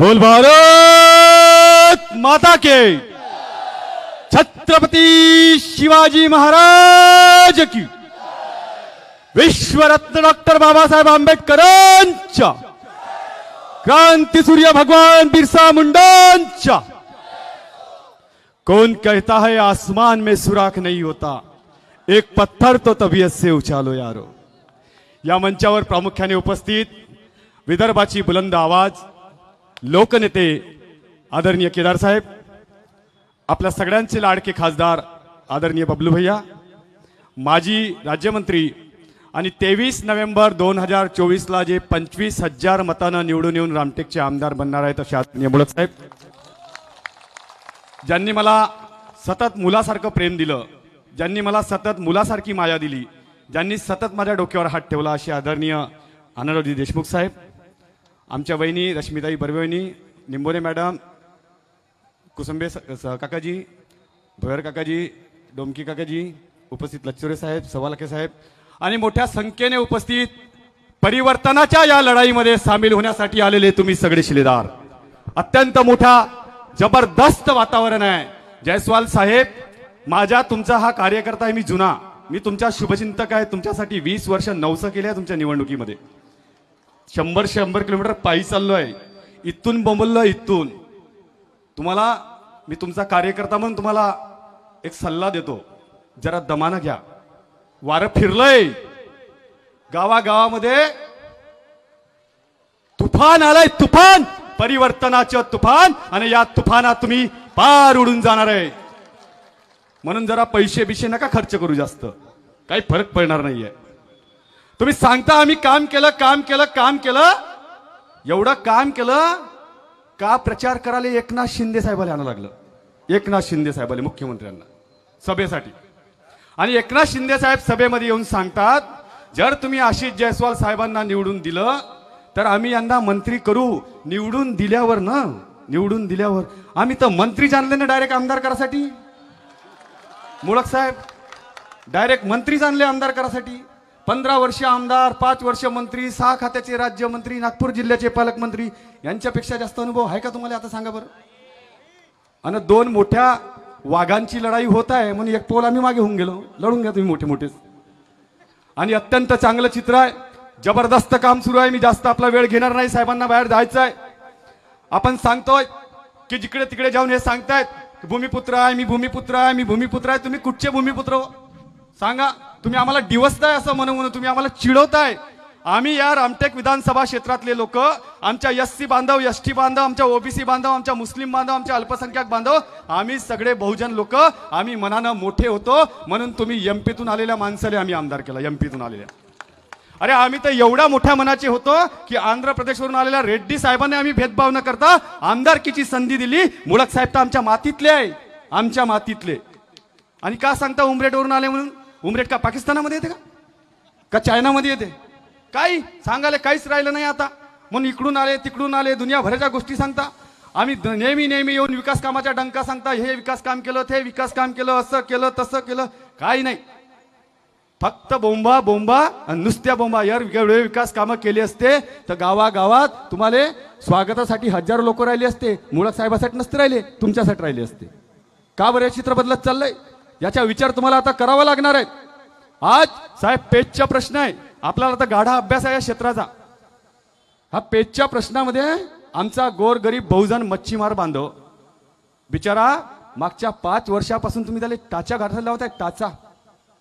बोल भारत माता के। छत्रपती शिवाजी महाराज की। विश्वरत्न डॉक्टर बाबासाहेब आंबेडकरांच्या। क्रांतिसूर्य भगवान बिरसा मुंडांच्या। कौन कहता है आसमान में सुराख नहीं होता। एक पत्थर तो तबीयत से उछालो यारो। या मंचावर प्रामुख्याने उपस्थित विदर्भाची बुलंद आवाज लोकनेते आदरणीय केदार साहेब आपल्या सगळ्यांचे लाडके खासदार आदरणीय बबलू भैया माजी राज्यमंत्री आणि तेवीस नोव्हेंबर दोन हजार चोवीसला जे पंचवीस हजार मतानं निवडून येऊन रामटेकचे आमदार बनणार आहेत असे आदरणीय बोलत साहेब ज्यांनी मला सतत मुलासारखं प्रेम दिलं ज्यांनी मला सतत मुलासारखी माया दिली ज्यांनी सतत माझ्या डोक्यावर हात ठेवला असे आदरणीय आनंदरावजी देशमुख साहेब आमच्या वहिनी रश्मिताई बर्वेनी निंबोरे मॅडम कुसंबे स- काकाजी भोयर काकाजी डोमकी काकाजी उपस्थित लच्चुरे साहेब सवालके साहेब आणि मोठ्या संख्येने उपस्थित परिवर्तनाच्या या लढाईमध्ये सामील होण्यासाठी आलेले तुम्ही सगळे शिलेदार. अत्यंत मोठा जबरदस्त वातावरण आहे. जयस्वाल साहेब माझ्या तुमचा हा कार्यकर्ता आहे मी जुना. मी तुमच्या शुभचिंतक आहे तुमच्यासाठी वीस वर्ष नवसं केले आहे तुमच्या निवडणुकीमध्ये. शंभर शंभर किलोमीटर पायी चाललोय. इथून बंबललो इथून. तुम्हाला मी तुमचा कार्यकर्ता म्हणून तुम्हाला एक सल्ला देतो. जरा दमानं घ्या. वारं फिरलंय. गावागावामध्ये तुफान आलंय तुफान. परिवर्तनाचं तुफान आणि या तुफानात तुम्ही पार उडून जाणार आहे. म्हणून जरा पैसे बिशे नका खर्च करू जास्त. काही फरक पडणार नाहीये. तुम्ही सांगता आम्ही काम केलं काम केलं काम केलं. एवढं काम केलं का प्रचार करायला एकनाथ शिंदे साहेबाला आणावं लागलं? एकनाथ शिंदे साहेबाला मुख्यमंत्र्यांना सभेसाठी. आणि एकनाथ शिंदे साहेब सभेमध्ये येऊन सांगतात जर तुम्ही आशिष जयस्वाल साहेबांना निवडून दिलं तर आम्ही यांना मंत्री करू. निवडून दिल्यावर ना निवडून दिल्यावर. आम्ही तर मंत्री जाणले ना डायरेक्ट आमदार करासाठी मुळक साहेब डायरेक्ट मंत्री जाणले आमदार करासाठी पंधरा वर्ष आमदार पाच वर्ष मंत्री सहा खात्याचे राज्यमंत्री नागपूर जिल्ह्याचे पालकमंत्री यांच्यापेक्षा जास्त अनुभव आहे का तुम्हाला आता सांगा बरं? आणि दोन मोठ्या वाघांची लढाई होत आहे म्हणून एक पोल आम्ही मागे होऊन गेलो. लढून घ्या तुम्ही मोठे मोठेच. आणि अत्यंत चांगलं चित्र आहे. जबरदस्त काम सुरू आहे. मी जास्त आपला वेळ घेणार नाही. साहेबांना बाहेर जायचं आहे. आपण सांगतोय की जिकडे तिकडे जाऊन हे सांगतायत भूमिपुत्र आहे मी भूमिपुत्र आहे मी भूमिपुत्र आहे. तुम्ही कुठचे भूमिपुत्र हो? सांगा. तुम्ही आम्हाला डिवसताय असं म्हणून तुम्ही आम्हाला चिडवताय. आम्ही या रामटेक विधानसभा क्षेत्रातले लोक आमच्या एस सी बांधव एस टी बांधव आमच्या ओबीसी बांधव आमच्या मुस्लिम बांधव आमच्या अल्पसंख्याक बांधव आम्ही सगळे बहुजन लोक आम्ही मनानं मोठे होतो म्हणून तुम्ही एमपीतून आलेल्या माणसाला आम्ही आमदार केला एमपीतून आलेल्या. अरे आम्ही तर एवढ्या मोठ्या मनाचे होतो की आंध्र प्रदेशवरून आलेल्या रेड्डी साहेबांनी आम्ही भेदभाव न करता आमदारकीची संधी दिली. मुळक साहेब तर आमच्या मातीतले आहे. आमच्या मातीतले. आणि का सांगता उमरेटवरून आले म्हणून? उमरेट का पाकिस्तानामध्ये येते का? का चायनामध्ये येते? काही सांगायला काहीच राहिलं नाही आता. म्हणून इकडून आले तिकडून आले दुनियाभराच्या गोष्टी सांगता. आम्ही द- नेहमी नेहमी येऊन विकास कामाच्या डंका सांगता. हे विकास काम केलं ते विकास काम केलं असं केलं तसं केलं. काही नाही. फक्त बोंबा बोंबा आणि नुसत्या बोंबा. यार एवढे विकास कामं केली असते तर गावागावात तुम्हाला स्वागतासाठी हजारो लोक राहिले असते. मुळात साहेबासाठी नसते राहिले तुमच्यासाठी राहिले असते. का बरं हे चित्र बदलत चाललंय? याचा विचार तुम्हाला आता करावा लागणार आहे. आज साहेब पेजचा प्रश्न आहे. आपल्याला आता गाढा अभ्यास आहे या क्षेत्राचा. हा पेजच्या प्रश्नामध्ये आमचा गोरगरीब बहुजन मच्छीमार बांधव बिचारा मागच्या पाच वर्षापासून तुम्ही त्याला टाचा घाटायला लावताय टाचा.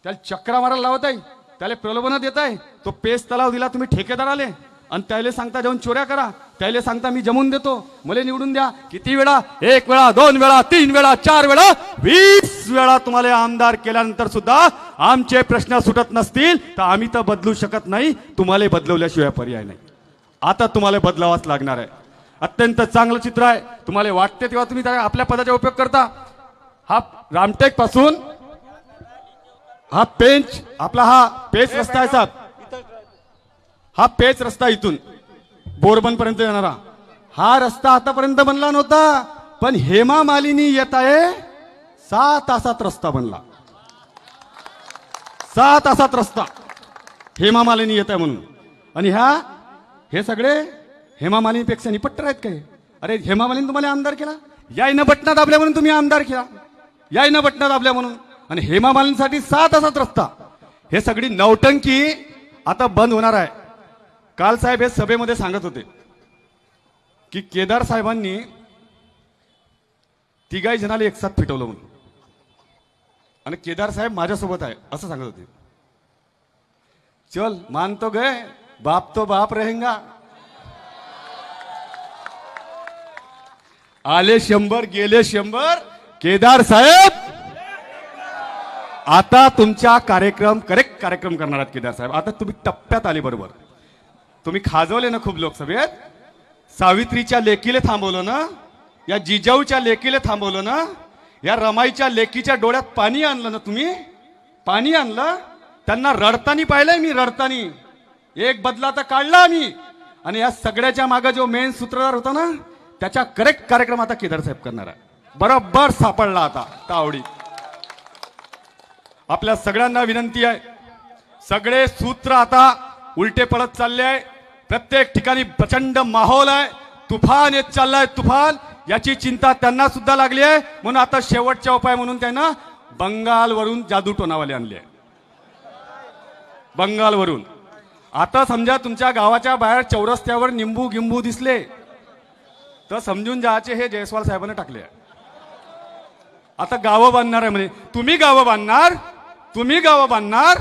त्याला चक्रा मारायला लावताय त्याला प्रलोभन देत आहे तो पेज तलाव दिला तुम्ही ठेकेदार आले. आणि त्याला सांगता जाऊन चोऱ्या करा. त्याला सांगता मी जमून देतो. मला निवडून द्या. किती वेळा? एक वेळा दोन वेळा तीन वेळा चार वेळा वीस वेळा तुम्हाला आमदार केल्यानंतर सुद्धा आमचे प्रश्न सुटत नसतील तर आम्ही तर बदलू शकत नाही. तुम्हाला बदलवल्याशिवाय पर्याय नाही. आता तुम्हाला बदलावाच लागणार आहे. अत्यंत चांगलं चित्र आहे. तुम्हाला वाटते तेव्हा तुम्ही आपल्या पदाचा उपयोग करता. हा रामटेकपासून हा पेंच आपला हा पेच रस्ता आहे साहेब. हा पेच रस्ता इथून बोरबन पर्यंत येणारा. हा रस्ता आतापर्यंत बनला नव्हता पण हेमा मालिनी येत आहे. सहा तासात रस्ता बनला. सहा तासात रस्ता. हेमा मालिनी येत आहे म्हणून. आणि ह्या हे सगळे हेमा मालिनीपेक्षा निपट्टर आहेत काय? अरे हेमा मालिनी तुम्हाला आमदार केला? यायनं बटना दाबल्या म्हणून तुम्ही आमदार केला. यायनं बटना दाबल्या म्हणून. आणि हेमा मालिनीसाठी सात तासात रस्ता. हे सगळी नौटंकी आता बंद होणार आहे. काल साहेब हे सभेमध्ये सांगत होते की केदार साहेबांनी तिघाही जणाला एक साथ फिटवलं म्हणून. आणि केदार साहेब माझ्यासोबत आहे असं सांगत होते. चल मान तो गए बाप तो बाप रहेगा. आले शंभर गेले शंभर. केदार साहेब! आता तुमच्या कार्यक्रम करेक्ट कार्यक्रम करणार आहात केदार साहेब. आता तुम्ही टप्प्यात आले बरोबर. तुम्ही खाजवले ना खूप लोकसभेत? सावित्रीच्या लेकीला थांबवलं ना? या जिजाऊच्या लेकीला थांबवलं ना? या रमाईच्या लेकीच्या डोळ्यात पाणी आणलं ना तुम्ही? पाणी आणलं? त्यांना रडतानी पाहिलंय मी रडतानी. एक बदला तर काढला आम्ही. आणि या सगळ्याच्या मागे जो मेन सूत्रधार होता ना त्याच्या करेक्ट कार्यक्रम आता केदार साहेब करणार आहे. बरोबर सापडला आता तावडी. आपल्या सगळ्यांना विनंती आहे. सगळे सूत्र आता उलटे पडत चालले आहे प्रत्येक ठिकाणी प्रचंड माहोल आहे. तुफान येत चाललाय तुफान. याची चिंता त्यांना सुद्धा लागली आहे. म्हणून आता शेवटचा उपाय म्हणून त्यांना बंगालवरून जादू टोनावाले आणले. आहे बंगालवरून. आता समजा तुमच्या गावाच्या बाहेर चौरस्त्यावर निंबू गिंबू दिसले तर समजून जायचे हे जयस्वाल साहेबांना टाकले. आता गावं बांधणार आहे म्हणे. तुम्ही गावं बांधणार? तुम्ही गावं बांधणार?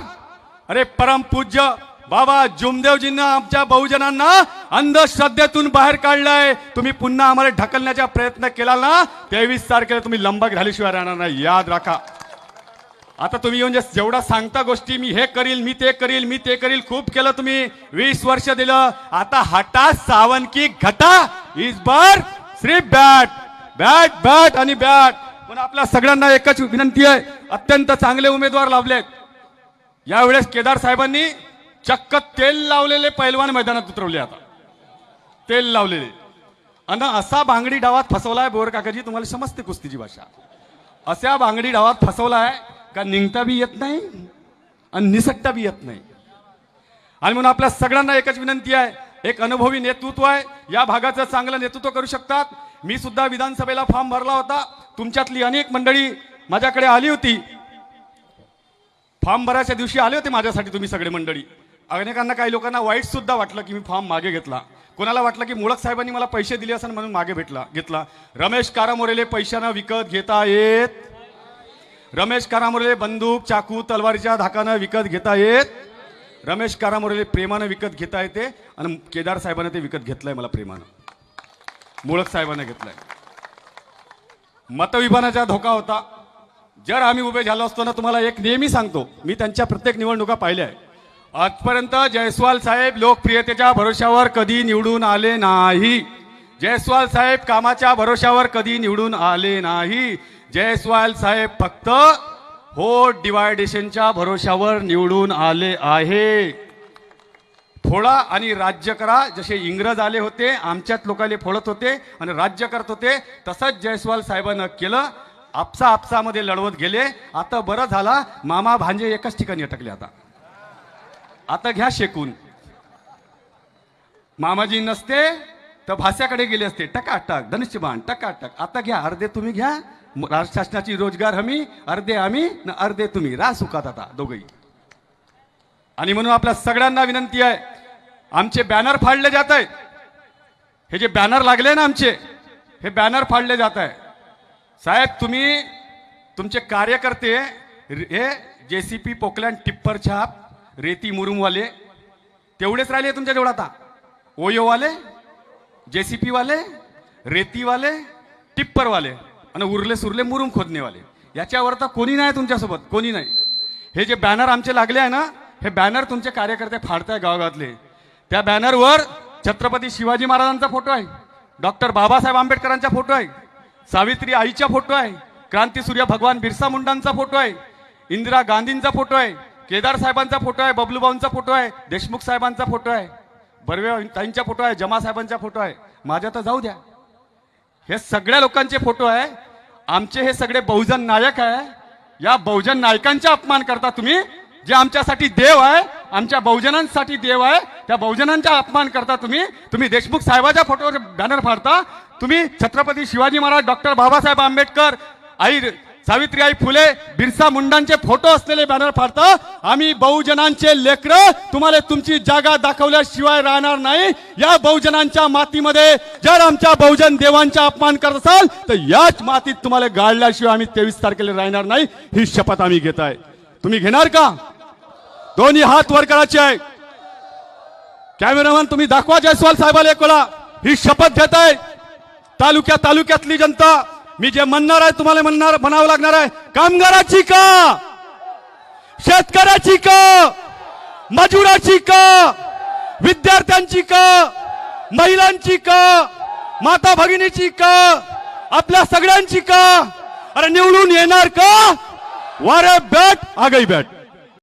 अरे परमपूज्य बाबा जुमदेवजींना आमच्या बहुजनांना अंधश्रद्धेतून बाहेर काढलंय. तुम्ही पुन्हा आम्हाला ढकलण्याचा प्रयत्न केला ना? तेवीस तारखेला तुम्ही लंबक झाल्याशिवाय राहणार नाही. याद राखा. आता तुम्ही येऊन जेवढा सांगता गोष्टी मी हे करील मी ते करील मी ते करील खूप केलं तुम्ही. वीस वर्ष दिलं. आता हटा सावन की घटा. इज बार श्री बॅट बॅट बॅट आणि बॅट पण आपल्या सगळ्यांना एकच विनंती आहे. अत्यंत चांगले उमेदवार लाभलेत. यावेळेस केदार साहेबांनी चक्क तेल लावलेले पैलवान मैदानात उतरवले आता. तेल लावलेले. आणि असा भांगडी डावात फसवलाय बोर काकाजी तुम्हाला समजते कुस्तीची भाषा. अशा भांगडी डावात फसवलाय का निघता बी येत नाही आणि निसटता बी येत नाही. आणि म्हणून आपल्या सगळ्यांना एकच विनंती आहे एक अनुभवी नेतृत्व आहे. या भागाचं चांगलं नेतृत्व करू शकतात. मी सुद्धा विधानसभेला फॉर्म भरला होता. तुमच्यातली अनेक मंडळी माझ्याकडे आली होती. फॉर्म भरायच्या दिवशी आले होते माझ्यासाठी तुम्ही सगळे मंडळी. अनेकांना काही लोकांना वाईट सुद्धा वाटलं की मी फॉर्म मागे घेतला. कोणाला वाटलं की मुळक साहेबांनी मला पैसे दिले असं म्हणून मागे भेटला घेतला. रमेश कारामोरेले पैशानं विकत घेता येत. रमेश कारामोरेले बंदूक चाकू तलवारीच्या धाकानं विकत घेता येत. रमेश कारामोरेले प्रेमानं विकत घेता येते आणि केदार साहेबांना ते विकत घेतलंय मला प्रेमानं. मुळक साहेबांना घेतलंय. मतविभानाचा धोका होता जर आम्ही उभे झालो असतो ना तुम्हाला एक नेहमी सांगतो मी त्यांच्या प्रत्येक निवडणुका पाहिल्या आहे आजपर्यंत जयस्वाल साहेब लोकप्रियतेच्या भरोशावर कधी निवडून आले नाही. जयस्वाल साहेब कामाच्या भरोशावर कधी निवडून आले नाही. जयस्वाल साहेब फक्त हो डिवायडेशनच्या भरोशावर निवडून आले आहे. फोडा आणि राज्य करा जसे इंग्रज आले होते आमच्यात लोकांना फोडत होते आणि राज्य करत होते तसंच जयस्वाल साहेबांना केलं. आपसा आपसामध्ये लढवत गेले. आता बरं झाला. मामा भांजे एकाच ठिकाणी अटकले आता. आता घ्या शेकून. मामाजी नसते तर भास्याकडे गेले असते. टकाटक धनुष्यबाण टकाटक. आता घ्या अर्धे तुम्ही घ्या. म- राज्य शासनाची रोजगार हमी अर्धे आम्ही न अर्धे तुम्ही. रा सुखात आता दोघही. आणि म्हणून आपल्या सगळ्यांना विनंती आहे आमचे बॅनर फाडले जात आहेत हे जे बॅनर लागले ना आमचे हे बॅनर फाडले जात आहे साहेब तुम्ही तुमचे कार्यकर्ते हे जे सी पी पोकलँड टिप्पर छाप रेती मुरुमवाले तेवढेच राहिले तुमच्याजवळ आता. ओयोवाले जे सी पीवाले रेतीवाले टिप्परवाले आणि उरले सुरले मुरुम खोदणेवाले. याच्यावर तर कोणी नाही तुमच्यासोबत कोणी नाही. हे जे बॅनर आमचे लागले आहे ना हे बॅनर तुमचे कार्यकर्ते फाडताय गावगावातले. त्या बॅनरवर छत्रपती शिवाजी महाराजांचा फोटो आहे डॉक्टर बाबासाहेब आंबेडकरांचा फोटो आहे सावित्री आईचा फोटो आहे क्रांतीसूर्य भगवान बिरसा मुंडांचा फोटो आहे इंदिरा गांधींचा फोटो आहे केदार साहेबांचा फोटो आहे बबलूबाऊंचा फोटो आहे देशमुख साहेबांचा फोटो आहे बर्वे ताईंचा फोटो आहे जमा साहेबांचा फोटो आहे. माझ्या तर जाऊ द्या. हे सगळ्या लोकांचे फोटो आहे. आमचे हे सगळे बहुजन नायक आहे. या बहुजन नायकांचा अपमान करता तुम्ही. जे आमच्यासाठी देव आहे आमच्या बहुजनांसाठी देव आहे त्या बहुजनांचा अपमान करता तुम्ही. तुम्ही देशमुख साहेबाच्या फोटोवर बॅनर फाडता. तुम्ही छत्रपती शिवाजी महाराज डॉक्टर बाबासाहेब आंबेडकर आई सावित्रीबाई फुले बिरसा मुंडांचे फोटो असलेले बॅनर फाडता आम्ही बहुजनांचे लेकरं तुम्हाला तुमची जागा दाखवल्याशिवाय राहणार नाही. या बहुजनांच्या मातीमध्ये जर आमच्या बहुजन देवांचा अपमान करत असाल तर याच मातीत तुम्हाला गाळल्याशिवाय आम्ही तेवीस तारखेला राहणार नाही. ही शपथ आम्ही घेत आहे. तुम्ही घेणार का? दोन्ही हात वर करायचे आहे कॅमेरामॅन तुम्ही दाखवा जयस्वाल साहेबाला एकोला. ही शपथ घेत आहे. तालुक्या तालुक्यातली जनता मी जे म्हणणार आहे तुम्हाला म्हणणार म्हणावं लागणार आहे. कामगाराची का? शेतकऱ्याची का? मजुराची का? विद्यार्थ्यांची का? महिलांची का? माता भगिनीची का? आपल्या सगळ्यांची का? अरे निवडून येणार का? वारे बॅट आगई बॅट.